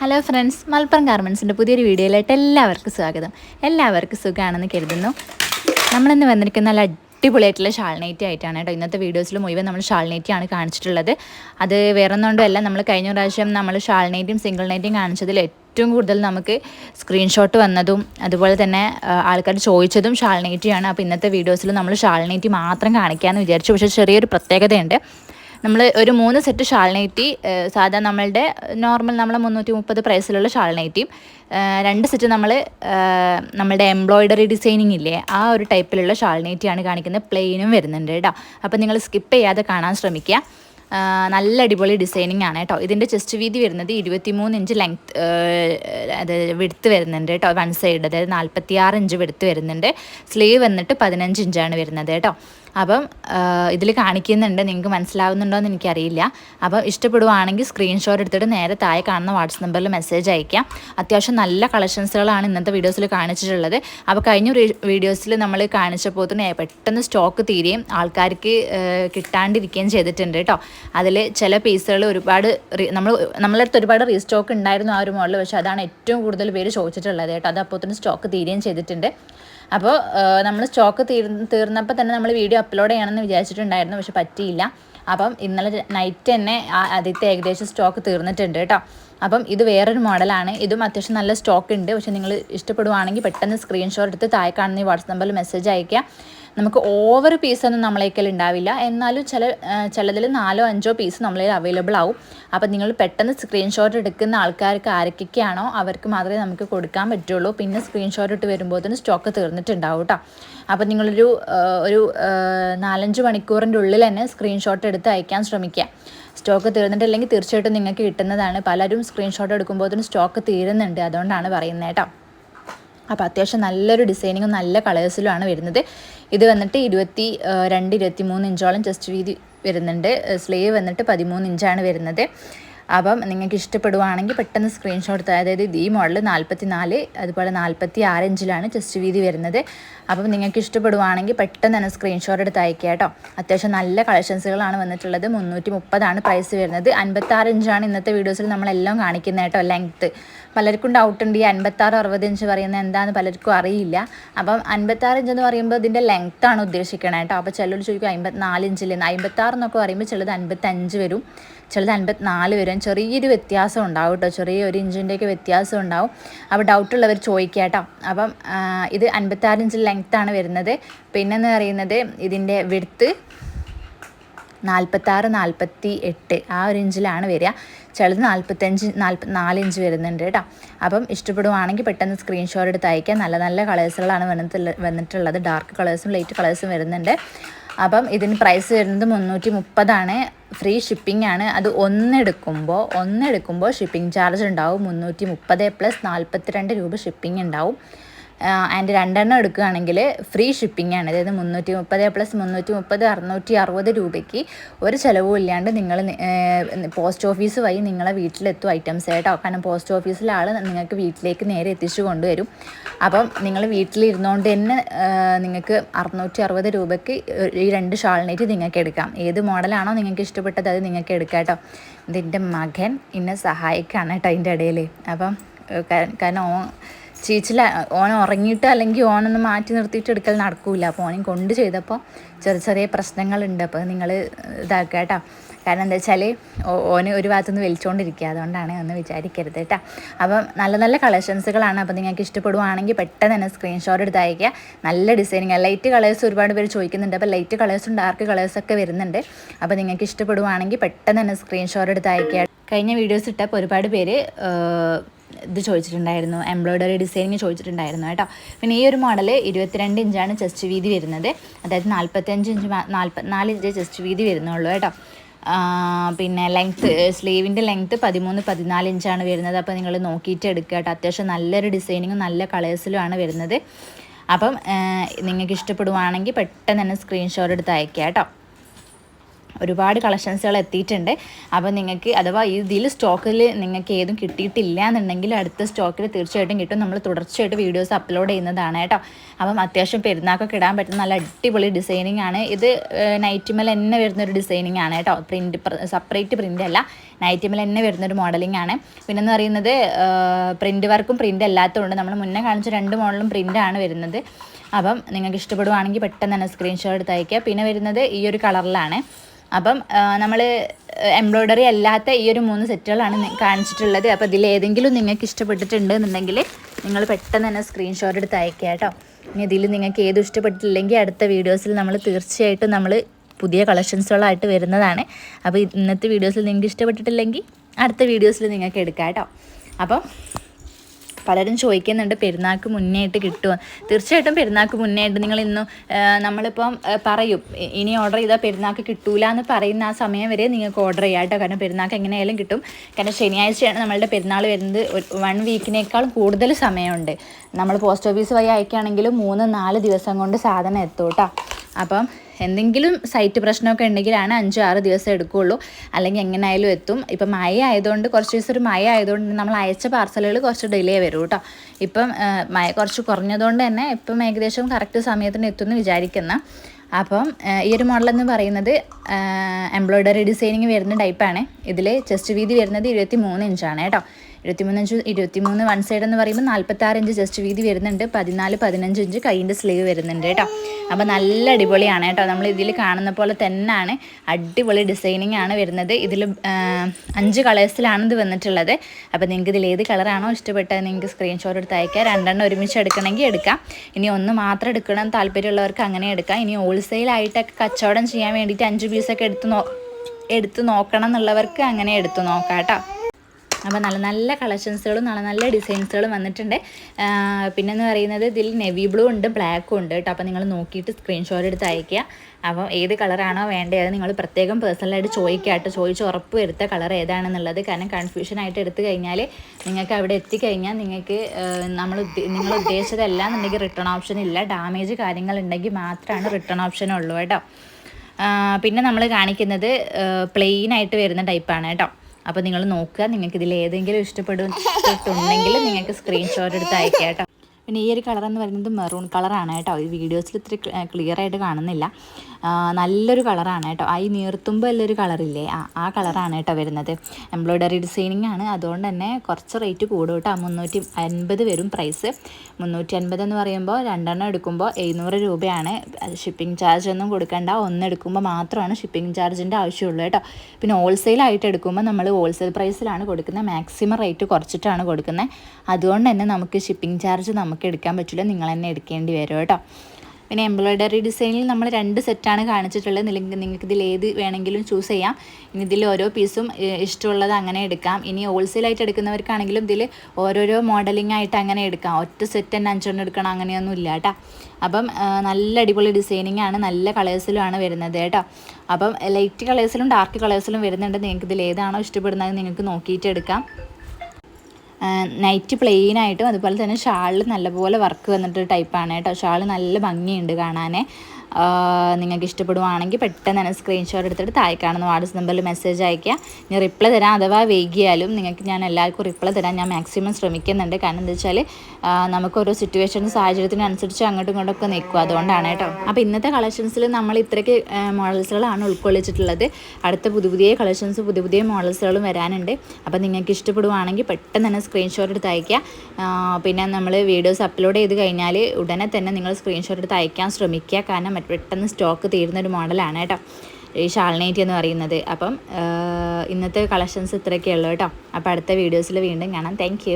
Hello friends Malappuram ഗാർമെൻസിന്റെ പുതിയൊരു വീഡിയോയിലായിട്ട് എല്ലാവർക്കും സ്വാഗതം. എല്ലാവർക്കും സുഖമാണെന്ന് കരുതുന്നു. നമ്മളിന്ന് വന്നിരിക്കുന്ന നല്ല അടിപൊളിയായിട്ടുള്ള ഷാൾനൈറ്റി ആയിട്ടാണ് കേട്ടോ ഇന്നത്തെ വീഡിയോസിൽ മുഴുവൻ നമ്മൾ ഷാൾനൈറ്റി ആണ് കാണിച്ചിട്ടുള്ളത്. അത് വേറെ ഒന്നുകൊണ്ടല്ല നമ്മൾ കഴിഞ്ഞ പ്രാവശ്യം നമ്മൾ ഷാൾനൈറ്റിയും സിംഗിൾ നൈറ്റിയും കാണിച്ചതിൽ ഏറ്റവും കൂടുതൽ നമുക്ക് സ്ക്രീൻഷോട്ട് വന്നതും അതുപോലെ തന്നെ ആൾക്കാർ ചോദിച്ചതും ഷാൾനൈറ്റിയാണ് അപ്പോൾ ഇന്നത്തെ വീഡിയോസിൽ നമ്മൾ ഷാൾനൈറ്റി മാത്രം കാണിക്കാമെന്ന് വിചാരിച്ചു. പക്ഷേ ചെറിയൊരു പ്രത്യേകതയുണ്ട്. നമ്മൾ ഒരു മൂന്ന് സെറ്റ് ഷാൾ നൈറ്റി സാധാ നമ്മളുടെ നോർമൽ നമ്മളെ മുന്നൂറ്റി മുപ്പത് പ്രൈസിലുള്ള ഷാൾ നൈറ്റിയും രണ്ട് സെറ്റ് നമ്മൾ നമ്മളുടെ എംബ്രോയിഡറി ഡിസൈനിങ് ഇല്ലേ ആ ഒരു ടൈപ്പിലുള്ള ഷാൾ നൈറ്റിയാണ് കാണിക്കുന്നത്. പ്ലെയിനും വരുന്നുണ്ട് കേട്ടോ അപ്പോൾ നിങ്ങൾ സ്കിപ്പ് ചെയ്യാതെ കാണാൻ ശ്രമിക്കുക. നല്ല അടിപൊളി ഡിസൈനിങ് ആണ് കേട്ടോ ഇതിന്റെ ചെസ്റ്റ് വീതി വരുന്നത് ഇരുപത്തിമൂന്ന് ഇഞ്ച് ലെങ്ത് അത് വെടുത്ത് വരുന്നുണ്ട് കേട്ടോ വൺ സൈഡ് അതായത് നാൽപ്പത്തി ഇഞ്ച് വെടുത്ത് വരുന്നുണ്ട്. സ്ലീവ് വന്നിട്ട് പതിനഞ്ച് ഇഞ്ചാണ് വരുന്നത് കേട്ടോ അപ്പം ഇതിൽ കാണിക്കുന്നുണ്ട്. നിങ്ങൾക്ക് മനസ്സിലാവുന്നുണ്ടോ എന്ന് എനിക്കറിയില്ല. അപ്പം ഇഷ്ടപ്പെടുവാണെങ്കിൽ സ്ക്രീൻഷോട്ട് എടുത്തിട്ട് നേരെ താഴെ കാണുന്ന വാട്സപ്പ് നമ്പറിൽ മെസ്സേജ് അയക്കാം അത്യാവശ്യം നല്ല കളക്ഷൻസുകളാണ് ഇന്നത്തെ വീഡിയോസിൽ കാണിച്ചിട്ടുള്ളത്. അപ്പോൾ കഴിഞ്ഞ വീഡിയോസിൽ നമ്മൾ കാണിച്ചപ്പോൾ തന്നെ പെട്ടെന്ന് സ്റ്റോക്ക് തീരുകയും ആൾക്കാർക്ക് കിട്ടാണ്ടിരിക്കുകയും ചെയ്തിട്ടുണ്ട് കേട്ടോ അതിൽ ചില പീസുകൾ ഒരുപാട് നമ്മൾ നമ്മളെ അടുത്ത് ഒരുപാട് റീസ്റ്റോക്ക് ഉണ്ടായിരുന്നു ആ ഒരു മോഡൽ പക്ഷേ അതാണ് ഏറ്റവും കൂടുതൽ പേര് ചോദിച്ചിട്ടുള്ളത് കേട്ടോ. അത് അപ്പോൾ തന്നെ സ്റ്റോക്ക് തീരുകയും ചെയ്തിട്ടുണ്ട്. അപ്പോൾ നമ്മൾ സ്റ്റോക്ക് തീർ തീർന്നപ്പോൾ തന്നെ നമ്മൾ വീഡിയോ അപ്ലോഡ് ചെയ്യണമെന്ന് വിചാരിച്ചിട്ടുണ്ടായിരുന്നു പക്ഷെ പറ്റിയില്ല. അപ്പം ഇന്നലെ നൈറ്റ് തന്നെ ആദ്യത്തെ ഏകദേശം സ്റ്റോക്ക് തീർന്നിട്ടുണ്ട് കേട്ടോ. അപ്പം ഇത് വേറൊരു മോഡലാണ്. ഇതും അത്യാവശ്യം നല്ല സ്റ്റോക്ക് ഉണ്ട്. പക്ഷെ നിങ്ങൾ ഇഷ്ടപ്പെടുവാണെങ്കിൽ പെട്ടെന്ന് സ്ക്രീൻഷോട്ട് എടുത്ത് താഴെ കാണുന്ന ഈ വാട്സപ്പ് നമ്പറിൽ മെസ്സേജ് അയക്കുക നമുക്ക് ഓവർ പീസൊന്നും നമ്മളേക്കൽ ഉണ്ടാവില്ല. എന്നാലും ചില ചിലതിൽ നാലോ അഞ്ചോ പീസ് നമ്മളെ അവൈലബിൾ ആവും. അപ്പോൾ നിങ്ങൾ പെട്ടെന്ന് സ്ക്രീൻഷോട്ട് എടുക്കുന്ന ആൾക്കാർക്ക് ആരൊക്കെയാണോ അവർക്ക് മാത്രമേ നമുക്ക് കൊടുക്കാൻ പറ്റുള്ളൂ. പിന്നെ സ്ക്രീൻഷോട്ട് ഇട്ട് വരുമ്പോഴത്തേന് സ്റ്റോക്ക് തീർന്നിട്ടുണ്ടാവും കേട്ടോ അപ്പോൾ നിങ്ങളൊരു ഒരു നാലഞ്ച് മണിക്കൂറിന്റെ ഉള്ളിൽ തന്നെ സ്ക്രീൻഷോട്ട് എടുത്ത് അയക്കാൻ ശ്രമിക്കുക. സ്റ്റോക്ക് തീർന്നിട്ടില്ലെങ്കിൽ തീർച്ചയായിട്ടും നിങ്ങൾക്ക് കിട്ടുന്നതാണ്. പലരും സ്ക്രീൻഷോട്ട് എടുക്കുമ്പോഴത്തേനും സ്റ്റോക്ക് തീരുന്നുണ്ട്. അതുകൊണ്ടാണ് പറയുന്നത് കേട്ടോ. അപ്പോൾ അത്യാവശ്യം നല്ലൊരു ഡിസൈനിങ്ങും നല്ല കളേഴ്സിലുമാണ് വരുന്നത്. ഇത് വന്നിട്ട് ഇരുപത്തി രണ്ട് ഇരുപത്തി മൂന്ന് ഇഞ്ചോളം ചെസ്റ്റ് വീതി വരുന്നുണ്ട്. സ്ലീവ് വന്നിട്ട് പതിമൂന്ന് ഇഞ്ചാണ് വരുന്നത്. അപ്പം നിങ്ങൾക്ക് ഇഷ്ടപ്പെടുവാണെങ്കിൽ പെട്ടെന്ന് സ്ക്രീൻഷോട്ട് അതായത് ഈ മോഡൽ നാൽപ്പത്തി നാല് അതുപോലെ നാൽപ്പത്തി ആറ് ഇഞ്ചിലാണ് ചെസ്റ്റ് വീതി വരുന്നത്. അപ്പം നിങ്ങൾക്ക് ഇഷ്ടപ്പെടുവാണെങ്കിൽ പെട്ടെന്ന് തന്നെ സ്ക്രീൻഷോട്ട് എടുത്ത് അയക്കുക കേട്ടോ. അത്യാവശ്യം നല്ല കളക്ഷൻസുകളാണ് വന്നിട്ടുള്ളത്. മുന്നൂറ്റി മുപ്പതാണ് പ്രൈസ് വരുന്നത്. അൻപത്താറ് ഇഞ്ചാണ് ഇന്നത്തെ വീഡിയോസിൽ നമ്മളെല്ലാം കാണിക്കുന്നത് കേട്ടോ ലെങ്ത്ത് പലർക്കും ഡൗട്ട് ഉണ്ട്. ഈ അൻപത്താറ് അറുപത് ഇഞ്ച് പറയുന്നത് എന്താണെന്ന് പലർക്കും അറിയില്ല. അപ്പം അൻപത്താറ് ഇഞ്ച് എന്ന് പറയുമ്പോൾ ഇതിന്റെ ആണ് ഉദ്ദേശിക്കണേ കേട്ടോ അപ്പോൾ ചിലർ ചോദിക്കും അമ്പത്തിനാല് ഇഞ്ചിൽ അമ്പത്താറ് എന്നൊക്കെ പറയുമ്പോൾ ചിലത് അൻപത്തഞ്ച് വരും. ചിലത് അൻപത്തിനാല് വരും. ചെറിയൊരു വ്യത്യാസം ഉണ്ടാവും കേട്ടോ ചെറിയ ഒരു ഇഞ്ചിന്റെയൊക്കെ വ്യത്യാസം ഉണ്ടാവും. അപ്പോൾ ഡൗട്ടുള്ളവർ ചോദിക്കുക കേട്ടോ അപ്പം ഇത് അൻപത്താറ് ഇഞ്ച് ലെങ്ത്താണ് വരുന്നത്. പിന്നെന്ന് പറയുന്നത് ഇതിന്റെ വിടുത്ത് നാൽപ്പത്താറ് നാൽപ്പത്തി എട്ട് ആ ഒരു ഇഞ്ചിലാണ് വരിക. ചിലത് നാൽപ്പത്തഞ്ച് നാൽപ്പത്തി നാല് ഇഞ്ച് വരുന്നുണ്ട് കേട്ടോ. അപ്പം ഇഷ്ടപ്പെടുവാണെങ്കിൽ പെട്ടെന്ന് സ്ക്രീൻഷോട്ട് എടുത്ത് അയക്കുക നല്ല നല്ല കളേഴ്സുകളാണ് വന്നിട്ടുള്ള വന്നിട്ടുള്ളത്. ഡാർക്ക് കളേഴ്സും ലൈറ്റ് കളേഴ്സും വരുന്നുണ്ട്. അപ്പം ഇതിന് പ്രൈസ് വരുന്നത് മുന്നൂറ്റി മുപ്പതാണ് ഫ്രീ ഷിപ്പിംഗ് ആണ്. അത് ഒന്നെടുക്കുമ്പോൾ ഒന്നെടുക്കുമ്പോൾ ഷിപ്പിംഗ് ചാർജ് ഉണ്ടാവും. മുന്നൂറ്റി മുപ്പത് പ്ലസ് നാൽപ്പത്തിരണ്ട് രൂപ ഷിപ്പിംഗ് ഉണ്ടാവും. ആൻഡ് രണ്ടെണ്ണം എടുക്കുകയാണെങ്കിൽ ഫ്രീ ഷിപ്പിംഗ് ആണ്. അതായത് മുന്നൂറ്റി മുപ്പത് പ്ലസ് മുന്നൂറ്റി മുപ്പത് അറുന്നൂറ്റി അറുപത് രൂപയ്ക്ക് ഒരു ചിലവും ഇല്ലാണ്ട് നിങ്ങൾ പോസ്റ്റ് ഓഫീസ് വഴി നിങ്ങളെ വീട്ടിലെത്തും ഐറ്റംസ് കേട്ടോ കാരണം പോസ്റ്റ് ഓഫീസിലെ ആൾ നിങ്ങൾക്ക് വീട്ടിലേക്ക് നേരെ എത്തിച്ചു കൊണ്ടുവരും. അപ്പം നിങ്ങൾ വീട്ടിലിരുന്നുകൊണ്ട് തന്നെ നിങ്ങൾക്ക് അറുന്നൂറ്റി അറുപത് രൂപയ്ക്ക് ഈ രണ്ട് ഷാൾനേറ്റ് നിങ്ങൾക്ക് എടുക്കാം. ഏത് മോഡലാണോ നിങ്ങൾക്ക് ഇഷ്ടപ്പെട്ടത് അത് നിങ്ങൾക്ക് എടുക്കാം കേട്ടോ. ഇതിന്റെ മകൻ എന്നെ സഹായിക്കാണ് കേട്ടോ അതിന്റെ ഇടയിൽ അപ്പം കാരണം ഓ ചീച്ചില ഓൻ ഉറങ്ങിയിട്ട് അല്ലെങ്കിൽ ഓനൊന്ന് മാറ്റി നിർത്തിയിട്ട് എടുക്കൽ നടക്കൂല. അപ്പോൾ ഓനും കൊണ്ട് ചെയ്തപ്പോൾ ചെറിയ ചെറിയ പ്രശ്നങ്ങളുണ്ട്. അപ്പോൾ നിങ്ങൾ ഇതാക്കുക കേട്ടോ. കാരണം എന്താ വെച്ചാൽ ഓന് ഒരു ഭാഗത്തുനിന്ന് വലിച്ചുകൊണ്ടിരിക്കുക അതുകൊണ്ടാണ് ഒന്ന് വിചാരിക്കരുത് കേട്ടോ. അപ്പം നല്ല നല്ല കളക്ഷൻസുകളാണ്. അപ്പോൾ നിങ്ങൾക്ക് ഇഷ്ടപ്പെടുവാണെങ്കിൽ പെട്ടെന്ന് തന്നെ സ്ക്രീൻഷോട്ട് എടുത്ത് അയക്കുക നല്ല ഡിസൈനിങ് ലൈറ്റ് കളേഴ്സ് ഒരുപാട് പേര് ചോദിക്കുന്നുണ്ട്. അപ്പോൾ ലൈറ്റ് കളേഴ്സും ഡാർക്ക് കളേഴ്സൊക്കെ വരുന്നുണ്ട്. അപ്പോൾ നിങ്ങൾക്ക് ഇഷ്ടപ്പെടുവാണെങ്കിൽ പെട്ടെന്ന് തന്നെ സ്ക്രീൻഷോട്ട് എടുത്ത് അയക്കുക കഴിഞ്ഞ വീഡിയോസ് ഇട്ടപ്പോൾ ഒരുപാട് പേര് ഇത് ചോദിച്ചിട്ടുണ്ടായിരുന്നു എംബ്രോയ്ഡറി ഡിസൈനിങ് ചോദിച്ചിട്ടുണ്ടായിരുന്നു കേട്ടോ. പിന്നെ ഈ ഒരു മോഡൽ ഇരുപത്തിരണ്ട് ഇഞ്ചാണ് ചെസ്റ്റ് വീതി വരുന്നത്. അതായത് നാൽപ്പത്തഞ്ച് ഇഞ്ച് നാൽപ്പത്തിനാല് ഇഞ്ച് ചെസ്റ്റ് വീതി വരുന്നുള്ളൂ കേട്ടോ. പിന്നെ ലെങ്ത്ത് സ്ലീവിന്റെ ലെങ്ത്ത് പതിമൂന്ന് പതിനാല് ഇഞ്ചാണ് വരുന്നത്. അപ്പോൾ നിങ്ങൾ നോക്കിയിട്ട് എടുക്കുക കേട്ടോ. അത്യാവശ്യം നല്ലൊരു ഡിസൈനിങ്ങും നല്ല കളേഴ്സിലുമാണ് വരുന്നത്. അപ്പം നിങ്ങൾക്ക് ഇഷ്ടപ്പെടുവാണെങ്കിൽ പെട്ടെന്ന് തന്നെ സ്ക്രീൻഷോട്ട് എടുത്ത് അയക്കുക കേട്ടോ. ഒരുപാട് കളക്ഷൻസുകൾ എത്തിയിട്ടുണ്ട്. അപ്പോൾ നിങ്ങൾക്ക് അഥവാ ഇതിൽ സ്റ്റോക്കിൽ നിങ്ങൾക്ക് ഏതും കിട്ടിയിട്ടില്ല എന്നുണ്ടെങ്കിൽ അടുത്ത സ്റ്റോക്കിൽ തീർച്ചയായിട്ടും കിട്ടും. നമ്മൾ തുടർച്ചയായിട്ട് വീഡിയോസ് അപ്ലോഡ് ചെയ്യുന്നതാണ് കേട്ടോ. അപ്പം അത്യാവശ്യം പെരുന്നാക്കൊക്കെ ഇടാൻ പറ്റുന്ന നല്ല അടിപൊളി ഡിസൈനിങ് ആണ്. ഇത് നൈറ്റിമൽ തന്നെ വരുന്നൊരു ഡിസൈനിങ് ആണ് കേട്ടോ. പ്രിന്റ് സെപ്പറേറ്റ് പ്രിന്റ് അല്ല. നൈറ്റിമൽ തന്നെ വരുന്നൊരു മോഡലിംഗ് ആണ്. പിന്നെ എന്ന് പറയുന്നത് പ്രിന്റ് വർക്കും പ്രിന്റ് അല്ലാത്തതുകൊണ്ട് നമ്മൾ മുന്നേ കാണിച്ച രണ്ട് മോഡലും പ്രിന്റ് ആണ് വരുന്നത്. അപ്പം നിങ്ങൾക്ക് ഇഷ്ടപ്പെടുവാണെങ്കിൽ പെട്ടെന്ന് തന്നെ സ്ക്രീൻഷോട്ട് എടുത്ത് അയക്കുക പിന്നെ വരുന്നത് ഈ ഒരു കളറിലാണ്. അപ്പം നമ്മൾ എംബ്രോയ്ഡറി അല്ലാത്ത ഈ ഒരു മൂന്ന് സെറ്റുകളാണ് കാണിച്ചിട്ടുള്ളത്. അപ്പോൾ ഇതിൽ ഏതെങ്കിലും നിങ്ങൾക്ക് ഇഷ്ടപ്പെട്ടിട്ടുണ്ട് എന്നുണ്ടെങ്കിൽ നിങ്ങൾ പെട്ടെന്ന് തന്നെ സ്ക്രീൻഷോട്ട് എടുത്ത് അയക്കുക കേട്ടോ. ഇനി ഇതിൽ നിങ്ങൾക്ക് ഏതും ഇഷ്ടപ്പെട്ടില്ലെങ്കിൽ അടുത്ത വീഡിയോസിൽ നമ്മൾ തീർച്ചയായിട്ടും നമ്മൾ പുതിയ കളക്ഷൻസുകളായിട്ട് വരുന്നതാണ്. അപ്പോൾ ഇന്നത്തെ വീഡിയോസിൽ നിങ്ങൾക്ക് ഇഷ്ടപ്പെട്ടിട്ടില്ലെങ്കിൽ അടുത്ത വീഡിയോസിൽ നിങ്ങൾക്ക് എടുക്കാം കേട്ടോ. അപ്പം പലരും ചോദിക്കുന്നുണ്ട് പെരുന്നാൾക്ക് മുന്നേ ആയിട്ട് കിട്ടുമോ തീർച്ചയായിട്ടും പെരുന്നാൾക്ക് മുന്നേ ആയിട്ട് നിങ്ങൾ ഇന്ന് നമ്മളിപ്പം പറയും ഇനി ഓർഡർ ചെയ്താൽ പെരുന്നാൾക്ക് കിട്ടൂല എന്ന് പറയുന്ന ആ സമയം വരെ നിങ്ങൾക്ക് ഓർഡർ ചെയ്യാം കേട്ടോ. കാരണം പെരുന്നാൾക്ക് എങ്ങനെയായാലും കിട്ടും. കാരണം ശനിയാഴ്ചയാണ് നമ്മളുടെ പെരുന്നാൾ വരുന്നത്. വൺ വീക്കിനേക്കാളും കൂടുതൽ സമയമുണ്ട്. നമ്മൾ പോസ്റ്റ് ഓഫീസ് വഴി അയക്കുകയാണെങ്കിലും മൂന്ന് നാല് ദിവസം കൊണ്ട് സാധനം എത്തും കേട്ടോ. അപ്പം എന്തെങ്കിലും സൈറ്റ് പ്രശ്നമൊക്കെ ഉണ്ടെങ്കിലാണ് അഞ്ചോ ആറ് ദിവസം എടുക്കുകയുള്ളൂ അല്ലെങ്കിൽ എങ്ങനെയായാലും എത്തും. ഇപ്പം മഴ ആയതുകൊണ്ട് കുറച്ച് ദിവസം ഒരു മഴ ആയതുകൊണ്ട് നമ്മൾ അയച്ച പാർസലുകൾ കുറച്ച് ഡിലേ വരും കേട്ടോ. ഇപ്പം മഴ കുറച്ച് കുറഞ്ഞതുകൊണ്ട് തന്നെ ഇപ്പം ഏകദേശം കറക്റ്റ് സമയത്തിന് എത്തുമെന്ന് വിചാരിക്കുന്ന. അപ്പം ഈ ഒരു മോഡൽ എന്ന് പറയുന്നത് എംബ്രോയ്ഡറി ഡിസൈനിങ് വരുന്ന ടൈപ്പാണ് ഇതിൽ ചെസ്റ്റ് വീതി വരുന്നത് ഇരുപത്തി മൂന്ന് ഇഞ്ചാണ് കേട്ടോ. ഇരുപത്തിമൂന്ന് ഇഞ്ച് ഇരുപത്തിമൂന്ന് വൺ സൈഡ് എന്ന് പറയുമ്പോൾ നാൽപ്പത്താറ് ഇഞ്ച് ജസ്റ്റ് വീതി വരുന്നുണ്ട്. പതിനാല് പതിനഞ്ച് ഇഞ്ച് കൈയിന്റെ സ്ലീവ് വരുന്നുണ്ട് കേട്ടോ. അപ്പോൾ നല്ല അടിപൊളിയാണ് കേട്ടോ. നമ്മൾ ഇതിൽ കാണുന്ന പോലെ തന്നെയാണ് അടിപൊളി ഡിസൈനിങ് ആണ് വരുന്നത്. ഇതിൽ അഞ്ച് കളേഴ്സിലാണ് ഇത് വന്നിട്ടുള്ളത്. അപ്പോൾ നിങ്ങൾക്ക് ഇതിൽ ഏത് കളറാണോ ഇഷ്ടപ്പെട്ടത് നിങ്ങൾക്ക് സ്ക്രീൻഷോട്ട് എടുത്ത് അയക്കാം. രണ്ടെണ്ണം ഒരുമിച്ച് എടുക്കണമെങ്കിൽ എടുക്കാം. ഇനി ഒന്ന് മാത്രം എടുക്കണം താല്പര്യമുള്ളവർക്ക് അങ്ങനെ എടുക്കാം. ഇനി ഹോൾസെയിലായിട്ടൊക്കെ കച്ചവടം ചെയ്യാൻ വേണ്ടിയിട്ട് അഞ്ച് പീസൊക്കെ എടുത്ത് നോ എടുത്ത് നോക്കണം എന്നുള്ളവർക്ക് അങ്ങനെ എടുത്ത് നോക്കാം കേട്ടോ. അപ്പോൾ നല്ല നല്ല കളക്ഷൻസുകളും നല്ല നല്ല ഡിസൈൻസുകളും വന്നിട്ടുണ്ട്. പിന്നെന്ന് പറയുന്നത് ഇതിൽ നെവി ബ്ലൂ ഉണ്ട് ബ്ലാക്കും ഉണ്ട് കേട്ടോ. അപ്പോൾ നിങ്ങൾ നോക്കിയിട്ട് സ്ക്രീൻഷോട്ട് എടുത്ത് അയക്കുക അപ്പം ഏത് കളറാണോ വേണ്ടത് അത് നിങ്ങൾ പ്രത്യേകം പേഴ്സണലായിട്ട് ചോദിക്കുക കേട്ടോ. ചോദിച്ച് ഉറപ്പ് വരുത്ത കളർ ഏതാണെന്നുള്ളത്. കാരണം കൺഫ്യൂഷൻ ആയിട്ട് എടുത്തു കഴിഞ്ഞാൽ നിങ്ങൾക്ക് അവിടെ എത്തിക്കഴിഞ്ഞാൽ നിങ്ങൾക്ക് നമ്മൾ നിങ്ങൾ ഉദ്ദേശിച്ചതല്ല എന്നുണ്ടെങ്കിൽ റിട്ടേൺ ഓപ്ഷൻ ഇല്ല. ഡാമേജ് കാര്യങ്ങൾ ഉണ്ടെങ്കിൽ മാത്രമാണ് റിട്ടേൺ ഓപ്ഷൻ ഉള്ളൂ കേട്ടോ. പിന്നെ നമ്മൾ കാണിക്കുന്നത് പ്ലെയിൻ ആയിട്ട് വരുന്ന ടൈപ്പാണ് കേട്ടോ. അപ്പോൾ നിങ്ങൾ നോക്കുക നിങ്ങൾക്ക് ഇതിൽ ഏതെങ്കിലും ഇഷ്ടപ്പെടുന്നുണ്ടെങ്കിൽ നിങ്ങൾക്ക് സ്ക്രീൻഷോട്ട് എടുത്ത് അയക്കാം കേട്ടോ. പിന്നെ ഈ ഒരു കളർ എന്ന് പറയുന്നത് മെറൂൺ കളറാണ് കേട്ടോ. ഈ വീഡിയോസിൽ ഇത്ര ക്ലിയർ ആയിട്ട് കാണുന്നില്ല. നല്ലൊരു കളറാണ് കേട്ടോ. ആ ഈ നീർത്തുമ്പ് എല്ലൊരു കളറില്ലേ ആ ആ കളറാണ് കേട്ടോ വരുന്നത്. എംബ്രോയ്ഡറി ഡിസൈനിങ് ആണ്. അതുകൊണ്ട് തന്നെ കുറച്ച് റേറ്റ് കൂടും കേട്ടോ. മുന്നൂറ്റി അൻപത് വരും പ്രൈസ് മുന്നൂറ്റി അൻപത് എന്ന് പറയുമ്പോൾ രണ്ടെണ്ണം എടുക്കുമ്പോൾ എഴുന്നൂറ് രൂപയാണ്. ഷിപ്പിംഗ് ചാർജ് ഒന്നും കൊടുക്കേണ്ട. ഒന്ന് എടുക്കുമ്പോൾ മാത്രമാണ് ഷിപ്പിംഗ് ചാർജിന്റെ ആവശ്യമുള്ളൂ കേട്ടോ. പിന്നെ ഹോൾസെയിൽ ആയിട്ട് എടുക്കുമ്പോൾ നമ്മൾ ഹോൾസെയിൽ പ്രൈസിലാണ് കൊടുക്കുന്നത്. മാക്സിമം റേറ്റ് കുറച്ചിട്ടാണ് കൊടുക്കുന്നത്. അതുകൊണ്ട് തന്നെ നമുക്ക് ഷിപ്പിംഗ് ചാർജ് നമുക്ക് എടുക്കാൻ പറ്റില്ല. നിങ്ങൾ തന്നെ എടുക്കേണ്ടി വരും കേട്ടോ. പിന്നെ എംബ്രോയ്ഡറി ഡിസൈനിൽ നമ്മൾ രണ്ട് സെറ്റാണ് കാണിച്ചിട്ടുള്ളത്. നിങ്ങൾക്ക് ഇതിൽ ഏത് വേണമെങ്കിലും ചൂസ് ചെയ്യാം. ഇനി ഇതിൽ ഓരോ പീസും ഇഷ്ടമുള്ളത് അങ്ങനെ എടുക്കാം. ഇനി ഹോൾസെയിലായിട്ട് എടുക്കുന്നവർക്കാണെങ്കിലും ഇതിൽ ഓരോരോ മോഡലിംഗ് ആയിട്ട് അങ്ങനെ എടുക്കാം. ഒറ്റ സെറ്റ് തന്നെ അഞ്ചെണ്ണം എടുക്കണം അങ്ങനെയൊന്നും ഇല്ല കേട്ടോ. അപ്പം നല്ല അടിപൊളി ഡിസൈനിങ് ആണ്. നല്ല കളേഴ്സിലുമാണ് വരുന്നത് കേട്ടോ. അപ്പം ലൈറ്റ് കളേഴ്സിലും ഡാർക്ക് കളേഴ്സിലും വരുന്നുണ്ട്. നിങ്ങൾക്ക് ഇതിൽ ഏതാണോ ഇഷ്ടപ്പെടുന്നത് നിങ്ങൾക്ക് നോക്കിയിട്ട് എടുക്കാം. നൈറ്റ് പ്ലെയിൻ ആയിട്ടും അതുപോലെ തന്നെ ഷാളിൽ നല്ലപോലെ വർക്ക് വന്നിട്ട് ടൈപ്പാണ് കേട്ടോ. ഷാൾ നല്ല ഭംഗിയുണ്ട് കാണാൻ നിങ്ങൾക്ക് ഇഷ്ടപ്പെടുവാണെങ്കിൽ പെട്ടെന്ന് തന്നെ സ്ക്രീൻഷോട്ട് എടുത്തിട്ട് താഴെ കാണുന്ന വാട്സപ്പ് നമ്പറിൽ മെസ്സേജ് അയക്കുക ഞാൻ റിപ്ലൈ തരാം അഥവാ വൈകിയാലും നിങ്ങൾക്ക് ഞാൻ എല്ലാവർക്കും റിപ്ലൈ തരാൻ ഞാൻ മാക്സിമം ശ്രമിക്കുന്നുണ്ട്. കാരണം എന്താ വെച്ചാൽ നമുക്ക് ഓരോ സിറ്റുവേഷൻ സാഹചര്യത്തിനനുസരിച്ച് അങ്ങോട്ടും ഇങ്ങോട്ടൊക്കെ നിൽക്കും. അതുകൊണ്ടാണ് കേട്ടോ. അപ്പോൾ ഇന്നത്തെ കളക്ഷൻസിൽ നമ്മൾ ഇത്രയ്ക്ക് മോഡൽസുകളാണ് ഉൾക്കൊള്ളിച്ചിട്ടുള്ളത്. അടുത്ത പുതിയ പുതിയ കളക്ഷൻസ് പുതിയ പുതിയ മോഡൽസുകളും വരാനുണ്ട്. അപ്പോൾ നിങ്ങൾക്ക് ഇഷ്ടപ്പെടുവാണെങ്കിൽ പെട്ടെന്ന് തന്നെ സ്ക്രീൻഷോട്ട് എടുത്ത് അയയ്ക്കുക. പിന്നെ നമ്മൾ വീഡിയോസ് അപ്ലോഡ് ചെയ്ത് കഴിഞ്ഞാൽ ഉടനെ തന്നെ നിങ്ങൾ സ്ക്രീൻഷോട്ട് എടുത്ത് അയക്കാൻ ശ്രമിക്കുക. കാരണം പെട്ടെന്ന് സ്റ്റോക്ക് തീരുന്ന ഒരു മോഡലാണ് കേട്ടോ. ഈ ഷാൾനൈറ്റ് എന്ന് പറയുന്നത്. അപ്പം ഇന്നത്തെ കളക്ഷൻസ് ഇത്രയൊക്കെ ഉള്ളൂ കേട്ടോ. അപ്പോൾ അടുത്ത വീഡിയോസിൽ വീണ്ടും കാണാം. താങ്ക്